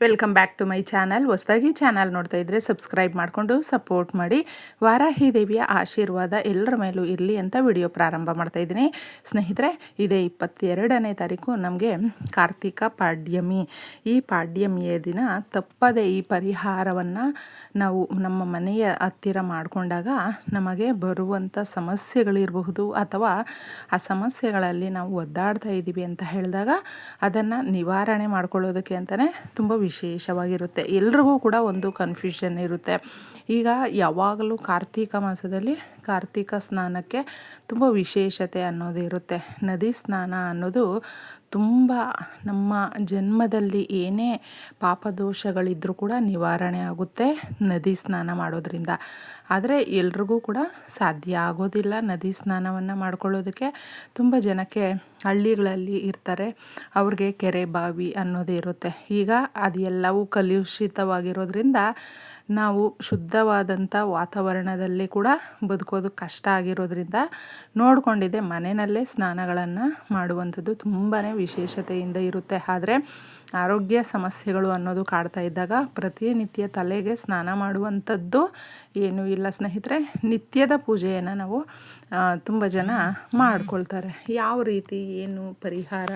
Welcome back to my channel ಹೊಸದಾಗಿ channel ನೋಡ್ತಾ ಇದ್ದರೆ ಸಬ್ಸ್ಕ್ರೈಬ್ ಮಾಡಿಕೊಂಡು ಸಪೋರ್ಟ್ ಮಾಡಿ. ವಾರಾಹಿ ದೇವಿಯ ಆಶೀರ್ವಾದ ಎಲ್ಲರ ಮೇಲೂ ಇರಲಿ ಅಂತ ವಿಡಿಯೋ ಪ್ರಾರಂಭ ಮಾಡ್ತಾ ಇದ್ದೀನಿ. ಸ್ನೇಹಿತರೆ, ಇದೇ ಇಪ್ಪತ್ತೆರಡನೇ ತಾರೀಕು ನಮಗೆ ಕಾರ್ತಿಕ ಪಾಡ್ಯಮಿ. ಈ ಪಾಡ್ಯಮಿಯ ದಿನ ತಪ್ಪದೆ ಈ ಪರಿಹಾರವನ್ನು ನಾವು ನಮ್ಮ ಮನೆಯ ಹತ್ತಿರ ಮಾಡಿಕೊಂಡಾಗ ನಮಗೆ ಬರುವಂಥ ಸಮಸ್ಯೆಗಳಿರಬಹುದು ಅಥವಾ ಆ ಸಮಸ್ಯೆಗಳಲ್ಲಿ ನಾವು ಒದ್ದಾಡ್ತಾ ಇದ್ದೀವಿ ಅಂತ ಹೇಳಿದಾಗ ಅದನ್ನು ನಿವಾರಣೆ ಮಾಡ್ಕೊಳ್ಳೋದಕ್ಕೆ ಅಂತಲೇ ತುಂಬ ವಿಶೇಷವಾಗಿರುತ್ತೆ. ಎಲ್ರಿಗೂ ಕೂಡ ಒಂದು ಕನ್ಫ್ಯೂಷನ್ ಇರುತ್ತೆ. ಈಗ ಯಾವಾಗಲೂ ಕಾರ್ತೀಕ ಮಾಸದಲ್ಲಿ ಕಾರ್ತೀಕ ಸ್ನಾನಕ್ಕೆ ತುಂಬ ವಿಶೇಷತೆ ಅನ್ನೋದು ಇರುತ್ತೆ ನದಿ ಸ್ನಾನ ಅನ್ನೋದು ತುಂಬ ನಮ್ಮ ಜನ್ಮದಲ್ಲಿ ಏನೇ ಪಾಪದೋಷಗಳಿದ್ರೂ ಕೂಡ ನಿವಾರಣೆ ಆಗುತ್ತೆ ನದಿ ಸ್ನಾನ ಮಾಡೋದ್ರಿಂದ. ಆದರೆ ಎಲ್ರಿಗೂ ಕೂಡ ಸಾಧ್ಯ ಆಗೋದಿಲ್ಲ ನದಿ ಸ್ನಾನವನ್ನು ಮಾಡ್ಕೊಳ್ಳೋದಕ್ಕೆ. ತುಂಬ ಜನಕ್ಕೆ ಹಳ್ಳಿಗಳಲ್ಲಿ ಇರ್ತಾರೆ, ಅವ್ರಿಗೆ ಕೆರೆ ಬಾವಿ ಅನ್ನೋದೇ ಇರುತ್ತೆ. ಈಗ ಅದೆಲ್ಲವೂ ಕಲುಷಿತವಾಗಿರೋದ್ರಿಂದ ನಾವು ಶುದ್ಧವಾದಂಥ ವಾತಾವರಣದಲ್ಲಿ ಕೂಡ ಬದುಕೋದು ಕಷ್ಟ ಆಗಿರೋದ್ರಿಂದ ನೋಡಿಕೊಂಡಿದ್ದೆ ಮನೆಯಲ್ಲೇ ಸ್ನಾನಗಳನ್ನು ಮಾಡುವಂಥದ್ದು ತುಂಬಾ ವಿಶೇಷತೆಯಿಂದ ಇರುತ್ತೆ. ಆದರೆ ಆರೋಗ್ಯ ಸಮಸ್ಯೆಗಳು ಅನ್ನೋದು ಕಾಡ್ತಾ ಇದ್ದಾಗ ಪ್ರತಿನಿತ್ಯ ತಲೆಗೆ ಸ್ನಾನ ಮಾಡುವಂಥದ್ದು ಏನೂ ಇಲ್ಲ. ಸ್ನೇಹಿತರೆ, ನಿತ್ಯದ ಪೂಜೆಯನ್ನು ನಾವು ತುಂಬ ಜನ ಮಾಡ್ಕೊಳ್ತಾರೆ. ಯಾವ ರೀತಿ, ಏನು ಪರಿಹಾರ?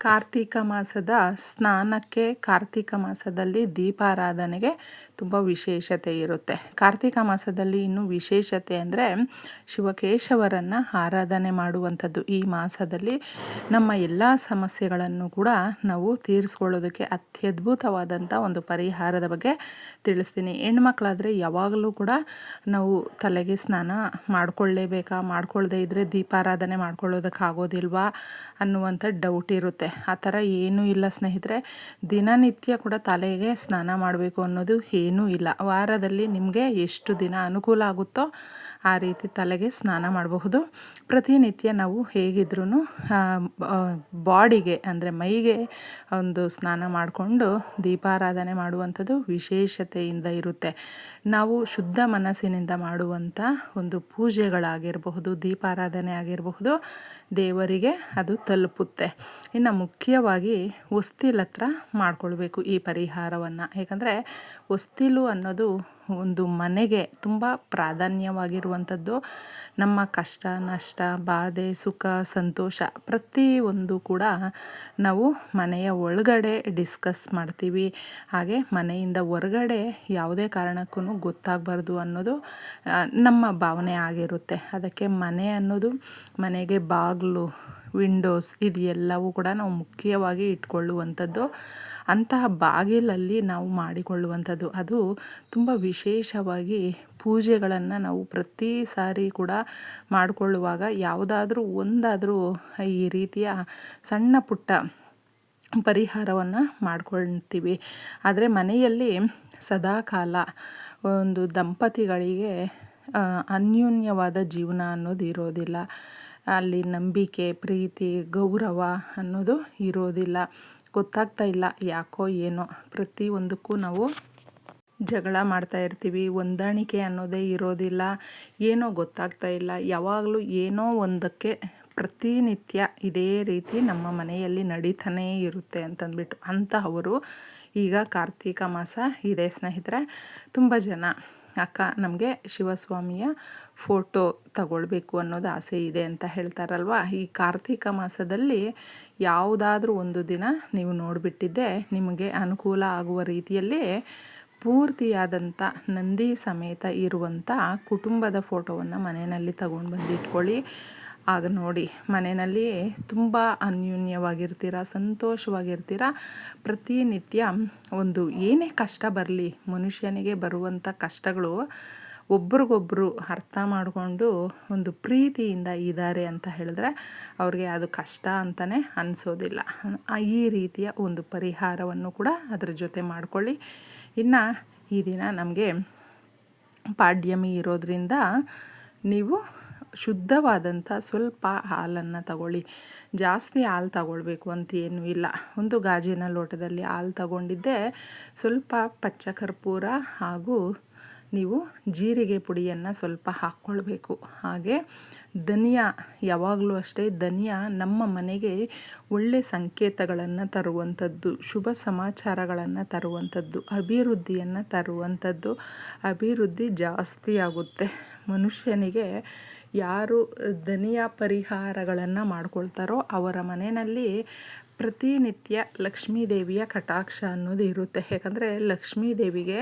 ಕಾರ್ತಿಕ ಮಾಸದ ಸ್ನಾನಕ್ಕೆ ಕಾರ್ತಿಕ ಮಾಸದಲ್ಲಿ ದೀಪಾರಾಧನೆಗೆ ತುಂಬ ವಿಶೇಷತೆ ಇರುತ್ತೆ. ಕಾರ್ತಿಕ ಮಾಸದಲ್ಲಿ ಇನ್ನು ವಿಶೇಷತೆ ಅಂದರೆ ಶಿವಕೇಶವರನ್ನು ಆರಾಧನೆ ಮಾಡುವಂಥದ್ದು. ಈ ಮಾಸದಲ್ಲಿ ನಮ್ಮ ಎಲ್ಲ ಸಮಸ್ಯೆಗಳನ್ನು ಕೂಡ ನಾವು ತೀರಿಸ್ಕೊಳ್ಳೋದಕ್ಕೆ ಅತ್ಯದ್ಭುತವಾದಂಥ ಒಂದು ಪರಿಹಾರದ ಬಗ್ಗೆ ತಿಳಿಸ್ತೀನಿ. ಹೆಣ್ಮಕ್ಳಾದರೆ ಯಾವಾಗಲೂ ಕೂಡ ನಾವು ತಲೆಗೆ ಸ್ನಾನ ಮಾಡ್ಕೊಳ್ಳೇಬೇಕಾ? ಮಾಡ್ಕೊಳ್ಳದೆ ಇದ್ದರೆ ದೀಪಾರಾಧನೆ ಮಾಡ್ಕೊಳ್ಳೋದಕ್ಕಾಗೋದಿಲ್ವಾ ಅನ್ನುವಂಥ ಡೌಟ್ ಇರುತ್ತೆ. ಆ ಥರ ಏನೂ ಇಲ್ಲ ಸ್ನೇಹಿತರೆ. ದಿನನಿತ್ಯ ಕೂಡ ತಲೆಗೆ ಸ್ನಾನ ಮಾಡಬೇಕು ಅನ್ನೋದು ಏನೂ ಇಲ್ಲ. ವಾರದಲ್ಲಿ ನಿಮಗೆ ಎಷ್ಟು ದಿನ ಅನುಕೂಲ ಆಗುತ್ತೋ ಆ ರೀತಿ ತಲೆಗೆ ಸ್ನಾನ ಮಾಡಬಹುದು. ಪ್ರತಿನಿತ್ಯ ನಾವು ಹೇಗಿದ್ರೂ ಬಾಡಿಗೆ ಅಂದರೆ ಮೈಗೆ ಒಂದು ಸ್ನಾನ ಮಾಡಿಕೊಂಡು ದೀಪಾರಾಧನೆ ಮಾಡುವಂಥದ್ದು ವಿಶೇಷತೆಯಿಂದ ಇರುತ್ತೆ. ನಾವು ಶುದ್ಧ ಮನಸ್ಸಿನಿಂದ ಮಾಡುವಂಥ ಒಂದು ಪೂಜೆಗಳಾಗಿರಬಹುದು, ದೀಪಾರಾಧನೆ ಆಗಿರಬಹುದು, ದೇವರಿಗೆ ಅದು ತಲುಪುತ್ತೆ. ಇನ್ನು ಮುಖ್ಯವಾಗಿ ಹೊಸ್ತಿಲ ಹತ್ರ ಮಾಡ್ಕೊಳ್ಬೇಕು ಈ ಪರಿಹಾರವನ್ನು. ಏಕೆಂದರೆ ಹೊಸ್ತಿಲು ಅನ್ನೋದು ಒಂದು ಮನೆಗೆ ತುಂಬ ಪ್ರಾಧಾನ್ಯವಾಗಿರುವಂಥದ್ದು. ನಮ್ಮ ಕಷ್ಟ, ನಷ್ಟ, ಬಾಧೆ, ಸುಖ, ಸಂತೋಷ ಪ್ರತಿಯೊಂದು ಕೂಡ ನಾವು ಮನೆಯ ಒಳಗಡೆ ಡಿಸ್ಕಸ್ ಮಾಡ್ತೀವಿ. ಹಾಗೆ ಮನೆಯಿಂದ ಹೊರಗಡೆ ಯಾವುದೇ ಕಾರಣಕ್ಕೂ ಗೊತ್ತಾಗಬಾರ್ದು ಅನ್ನೋದು ನಮ್ಮ ಭಾವನೆ ಆಗಿರುತ್ತೆ. ಅದಕ್ಕೆ ಮನೆ ಅನ್ನೋದು ಮನೆಗೆ ಬಾಗಿಲು ವಿಂಡೋಸ್ ಇದು ಎಲ್ಲವೂ ಕೂಡ ನಾವು ಮುಖ್ಯವಾಗಿ ಇಟ್ಕೊಳ್ಳುವಂಥದ್ದು. ಅಂತಹ ಬಾಗಿಲಲ್ಲಿ ನಾವು ಮಾಡಿಕೊಳ್ಳುವಂಥದ್ದು. ಅದು ತುಂಬ ವಿಶೇಷವಾಗಿ ಪೂಜೆಗಳನ್ನು ನಾವು ಪ್ರತಿ ಸಾರಿ ಕೂಡ ಮಾಡಿಕೊಳ್ಳುವಾಗ ಯಾವುದಾದ್ರೂ ಒಂದಾದರೂ ಈ ರೀತಿಯ ಸಣ್ಣ ಪುಟ್ಟ ಪರಿಹಾರವನ್ನು ಮಾಡ್ಕೊಳ್ತೀವಿ. ಆದರೆ ಮನೆಯಲ್ಲಿ ಸದಾಕಾಲ ಒಂದು ದಂಪತಿಗಳಿಗೆ ಅನ್ಯೋನ್ಯವಾದ ಜೀವನ ಅನ್ನೋದು ಇರೋದಿಲ್ಲ. ಅಲ್ಲಿ ನಂಬಿಕೆ, ಪ್ರೀತಿ, ಗೌರವ ಅನ್ನೋದು ಇರೋದಿಲ್ಲ. ಗೊತ್ತಾಗ್ತಾ ಇಲ್ಲ ಯಾಕೋ ಏನೋ. ಪ್ರತಿಯೊಂದಕ್ಕೂ ನಾವು ಜಗಳ ಮಾಡ್ತಾ ಇರ್ತೀವಿ. ಹೊಂದಾಣಿಕೆ ಅನ್ನೋದೇ ಇರೋದಿಲ್ಲ. ಏನೋ ಗೊತ್ತಾಗ್ತಾ ಇಲ್ಲ. ಯಾವಾಗಲೂ ಏನೋ ಒಂದಕ್ಕೆ ಪ್ರತಿನಿತ್ಯ ಇದೇ ರೀತಿ ನಮ್ಮ ಮನೆಯಲ್ಲಿ ನಡೀತಾನೇ ಇರುತ್ತೆ ಅಂತಂದ್ಬಿಟ್ಟು ಅಂತಹವರು ಈಗ ಕಾರ್ತೀಕ ಮಾಸ ಇದೆ ಸ್ನೇಹಿತರೆ. ತುಂಬ ಜನ ಅಕ್ಕ ನಮಗೆ ಶಿವಸ್ವಾಮಿಯ ಫೋಟೋ ತಗೊಳ್ಬೇಕು ಅನ್ನೋದು ಆಸೆ ಇದೆ ಅಂತ ಹೇಳ್ತಾರಲ್ವ? ಈ ಕಾರ್ತಿಕ ಮಾಸದಲ್ಲಿ ಯಾವುದಾದ್ರೂ ಒಂದು ದಿನ ನೀವು ನೋಡಿಬಿಟ್ಟಿದ್ದೆ, ನಿಮಗೆ ಅನುಕೂಲ ಆಗುವ ರೀತಿಯಲ್ಲಿ ಪೂರ್ತಿಯಾದಂಥ ನಂದಿ ಸಮೇತ ಇರುವಂಥ ಕುಟುಂಬದ ಫೋಟೋವನ್ನು ಮನೆಯಲ್ಲಿ ತಗೊಂಡು ಬಂದು ಇಟ್ಕೊಳ್ಳಿ. ಆಗ ನೋಡಿ, ಮನೆಯಲ್ಲಿ ತುಂಬ ಅನ್ಯೂನ್ಯವಾಗಿರ್ತೀರ, ಸಂತೋಷವಾಗಿರ್ತೀರ? ಪ್ರತಿನಿತ್ಯ ಒಂದು ಏನೇ ಕಷ್ಟ ಬರಲಿ, ಮನುಷ್ಯನಿಗೆ ಬರುವಂಥ ಕಷ್ಟಗಳು ಒಬ್ರಿಗೊಬ್ಬರು ಅರ್ಥ ಮಾಡಿಕೊಂಡು ಒಂದು ಪ್ರೀತಿಯಿಂದ ಇದ್ದಾರೆ ಅಂತ ಹೇಳಿದ್ರೆ ಅವ್ರಿಗೆ ಅದು ಕಷ್ಟ ಅಂತಲೇ ಅನಿಸೋದಿಲ್ಲ. ಈ ರೀತಿಯ ಒಂದು ಪರಿಹಾರವನ್ನು ಕೂಡ ಅದರ ಜೊತೆ ಮಾಡಿಕೊಳ್ಳಿ. ಇನ್ನು ಈ ದಿನ ನಮಗೆ ಪಾಡ್ಯಮಿ ಇರೋದ್ರಿಂದ ನೀವು ಶುದ್ಧವಾದಂಥ ಸ್ವಲ್ಪ ಹಾಲನ್ನು ತಗೊಳ್ಳಿ. ಜಾಸ್ತಿ ಹಾಲು ತಗೊಳ್ಬೇಕು ಅಂತ ಏನೂ ಇಲ್ಲ. ಒಂದು ಗಾಜಿನ ಲೋಟದಲ್ಲಿ ಹಾಲು ತಗೊಂಡಿದ್ದೆ. ಸ್ವಲ್ಪ ಪಚ್ಚ ಕರ್ಪೂರ ಹಾಗೂ ನೀವು ಜೀರಿಗೆ ಪುಡಿಯನ್ನು ಸ್ವಲ್ಪ ಹಾಕ್ಕೊಳ್ಬೇಕು. ಹಾಗೆ ಧನಿಯಾ ಯಾವಾಗಲೂ ಅಷ್ಟೇ, ಧನಿಯಾ ನಮ್ಮ ಮನೆಗೆ ಒಳ್ಳೆ ಸಂಕೇತಗಳನ್ನು ತರುವಂಥದ್ದು, ಶುಭ ಸಮಾಚಾರಗಳನ್ನು ತರುವಂಥದ್ದು, ಅಭಿವೃದ್ಧಿಯನ್ನು ತರುವಂಥದ್ದು. ಅಭಿವೃದ್ಧಿ ಜಾಸ್ತಿ ಆಗುತ್ತೆ. ಮನುಷ್ಯನಿಗೆ ಯಾರು ಧನಿಯಾ ಪರಿಹಾರಗಳನ್ನು ಮಾಡ್ಕೊಳ್ತಾರೋ ಅವರ ಮನೆಯಲ್ಲಿ ಪ್ರತಿನಿತ್ಯ ಲಕ್ಷ್ಮೀ ದೇವಿಯ ಕಟಾಕ್ಷ ಅನ್ನೋದು ಇರುತ್ತೆ. ಯಾಕಂದರೆ ಲಕ್ಷ್ಮೀ ದೇವಿಗೆ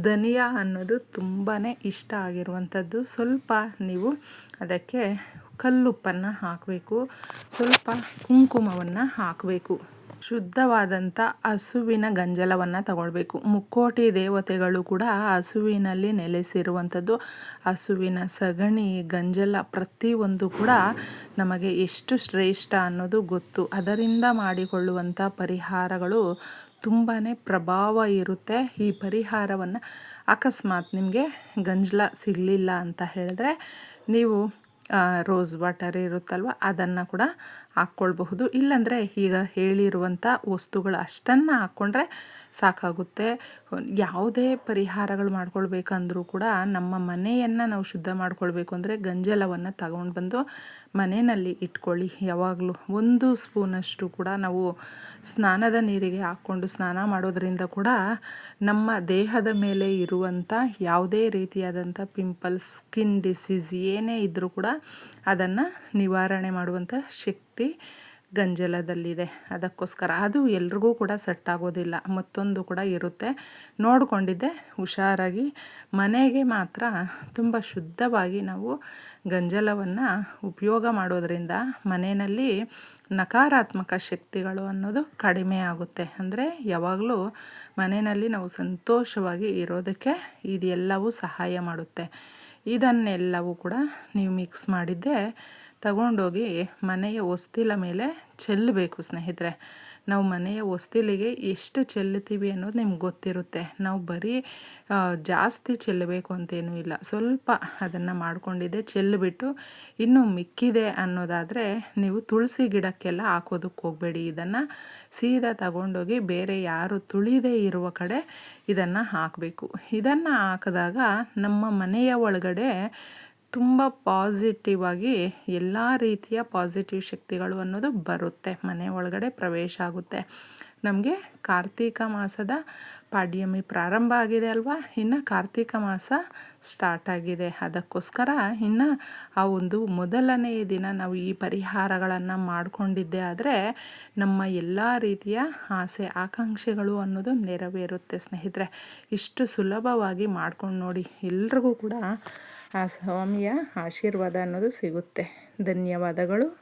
ಧನಿಯಾ ಅನ್ನೋದು ತುಂಬಾ ಇಷ್ಟ ಆಗಿರುವಂಥದ್ದು. ಸ್ವಲ್ಪ ನೀವು ಅದಕ್ಕೆ ಕಲ್ಲುಪ್ಪನ್ನು ಹಾಕಬೇಕು. ಸ್ವಲ್ಪ ಕುಂಕುಮವನ್ನು ಹಾಕಬೇಕು. ಶುದ್ಧವಾದಂಥ ಹಸುವಿನ ಗಂಜಲವನ್ನು ತಗೊಳ್ಬೇಕು. ಮುಕ್ಕೋಟಿ ದೇವತೆಗಳು ಕೂಡ ಹಸುವಿನಲ್ಲಿ ನೆಲೆಸಿರುವಂಥದ್ದು. ಹಸುವಿನ ಸಗಣಿ, ಗಂಜಲ ಪ್ರತಿಯೊಂದು ಕೂಡ ನಮಗೆ ಎಷ್ಟು ಶ್ರೇಷ್ಠ ಅನ್ನೋದು ಗೊತ್ತು. ಅದರಿಂದ ಮಾಡಿಕೊಳ್ಳುವಂಥ ಪರಿಹಾರಗಳು ತುಂಬಾ ಪ್ರಭಾವ ಇರುತ್ತೆ. ಈ ಪರಿಹಾರವನ್ನು ಅಕಸ್ಮಾತ್ ನಿಮಗೆ ಗಂಜಲ ಸಿಗಲಿಲ್ಲ ಅಂತ ಹೇಳಿದ್ರೆ ನೀವು ರೋಸ್ ವಾಟರ್ ಇರುತ್ತಲ್ವ, ಅದನ್ನು ಕೂಡ ಹಾಕ್ಕೊಳ್ಬಹುದು. ಇಲ್ಲಾಂದರೆ ಈಗ ಹೇಳಿರುವಂಥ ವಸ್ತುಗಳು ಅಷ್ಟನ್ನು ಹಾಕ್ಕೊಂಡ್ರೆ ಸಾಕಾಗುತ್ತೆ. ಯಾವುದೇ ಪರಿಹಾರಗಳು ಮಾಡ್ಕೊಳ್ಬೇಕಂದ್ರೂ ಕೂಡ ನಮ್ಮ ಮನೆಯನ್ನು ನಾವು ಶುದ್ಧ ಮಾಡ್ಕೊಳ್ಬೇಕು ಅಂದರೆ ಗಂಜಲವನ್ನು ತಗೊಂಡು ಬಂದು ಮನೆಯಲ್ಲಿ ಇಟ್ಕೊಳ್ಳಿ. ಯಾವಾಗಲೂ ಒಂದು ಸ್ಪೂನಷ್ಟು ಕೂಡ ನಾವು ಸ್ನಾನದ ನೀರಿಗೆ ಹಾಕ್ಕೊಂಡು ಸ್ನಾನ ಮಾಡೋದರಿಂದ ಕೂಡ ನಮ್ಮ ದೇಹದ ಮೇಲೆ ಇರುವಂಥ ಯಾವುದೇ ರೀತಿಯಾದಂಥ ಪಿಂಪಲ್ಸ್, ಸ್ಕಿನ್ ಡಿಸೀಸ್ ಏನೇ ಇದ್ದರೂ ಕೂಡ ಅದನ್ನು ನಿವಾರಣೆ ಮಾಡುವಂಥ ಶಕ್ತಿ ಗಂಜಲದಲ್ಲಿದೆ. ಅದಕ್ಕೋಸ್ಕರ. ಅದು ಎಲ್ರಿಗೂ ಕೂಡ ಸೆಟ್ ಆಗೋದಿಲ್ಲ. ಮತ್ತೊಂದು ಕೂಡ ಇರುತ್ತೆ. ನೋಡಿಕೊಂಡಿದ್ದೆ, ಹುಷಾರಾಗಿ. ಮನೆಗೆ ಮಾತ್ರ ತುಂಬ ಶುದ್ಧವಾಗಿ ನಾವು ಗಂಜಲವನ್ನು ಉಪಯೋಗ ಮಾಡೋದರಿಂದ ಮನೆಯಲ್ಲಿ ನಕಾರಾತ್ಮಕ ಶಕ್ತಿಗಳು ಅನ್ನೋದು ಕಡಿಮೆ ಆಗುತ್ತೆ. ಅಂದರೆ ಯಾವಾಗಲೂ ಮನೆಯಲ್ಲಿ ನಾವು ಸಂತೋಷವಾಗಿ ಇರೋದಕ್ಕೆ ಇದೆಲ್ಲವೂ ಸಹಾಯ ಮಾಡುತ್ತೆ. ಇದನ್ನೆಲ್ಲವೂ ಕೂಡ ನೀವು ಮಿಕ್ಸ್ ಮಾಡಿದ್ದೆ ತಗೊಂಡೋಗಿ ಮನೆಯ ಹೊಸ್ತಿಲ ಮೇಲೆ ಚೆಲ್ಲಬೇಕು ಸ್ನೇಹಿತರೆ. ನಾವು ಮನೆಯ ಹೊಸ್ತಿಲಿಗೆ ಎಷ್ಟು ಚೆಲ್ಲುತ್ತೀವಿ ಅನ್ನೋದು ನಿಮ್ಗೆ ಗೊತ್ತಿರುತ್ತೆ. ನಾವು ಬರೀ ಜಾಸ್ತಿ ಚೆಲ್ಲಬೇಕು ಅಂತೇನೂ ಇಲ್ಲ. ಸ್ವಲ್ಪ ಅದನ್ನು ಮಾಡಿಕೊಂಡಿದ್ದೆ, ಚೆಲ್ಲಿಬಿಟ್ಟು ಇನ್ನೂ ಮಿಕ್ಕಿದೆ ಅನ್ನೋದಾದರೆ ನೀವು ತುಳಸಿ ಗಿಡಕ್ಕೆಲ್ಲ ಹಾಕೋದಕ್ಕೆ ಹೋಗಬೇಡಿ. ಇದನ್ನು ಸೀದಾ ತಗೊಂಡೋಗಿ ಬೇರೆ ಯಾರು ತುಳಿದೇ ಇರುವ ಕಡೆ ಇದನ್ನು ಹಾಕಬೇಕು. ಇದನ್ನು ಹಾಕಿದಾಗ ನಮ್ಮ ಮನೆಯ ಒಳಗಡೆ ತುಂಬ ಪಾಸಿಟಿವ್ ಆಗಿ ಎಲ್ಲ ರೀತಿಯ ಪಾಸಿಟಿವ್ ಶಕ್ತಿಗಳು ಅನ್ನೋದು ಬರುತ್ತೆ. ಮನೆ ಒಳಗಡೆ ಪ್ರವೇಶ ಆಗುತ್ತೆ. ನಮಗೆ ಕಾರ್ತೀಕ ಮಾಸದ ಪಾಡ್ಯಮಿ ಪ್ರಾರಂಭ ಆಗಿದೆ ಅಲ್ವಾ? ಇನ್ನು ಕಾರ್ತೀಕ ಮಾಸ ಸ್ಟಾರ್ಟ್ ಆಗಿದೆ. ಅದಕ್ಕೋಸ್ಕರ ಇನ್ನು ಆ ಒಂದು ಮೊದಲನೇ ದಿನ ನಾವು ಈ ಪರಿಹಾರಗಳನ್ನು ಮಾಡಿಕೊಂಡಿದ್ದೆ ಆದರೆ ನಮ್ಮ ಎಲ್ಲ ರೀತಿಯ ಆಸೆ, ಆಕಾಂಕ್ಷೆಗಳು ಅನ್ನೋದು ನೆರವೇರುತ್ತೆ ಸ್ನೇಹಿತರೆ. ಇಷ್ಟು ಸುಲಭವಾಗಿ ಮಾಡ್ಕೊಂಡು ನೋಡಿ ಎಲ್ರಿಗೂ ಕೂಡ ಆ ಸ್ವಾಮಿಯ ಆಶೀರ್ವಾದ ಅನ್ನೋದು ಸಿಗುತ್ತೆ. ಧನ್ಯವಾದಗಳು.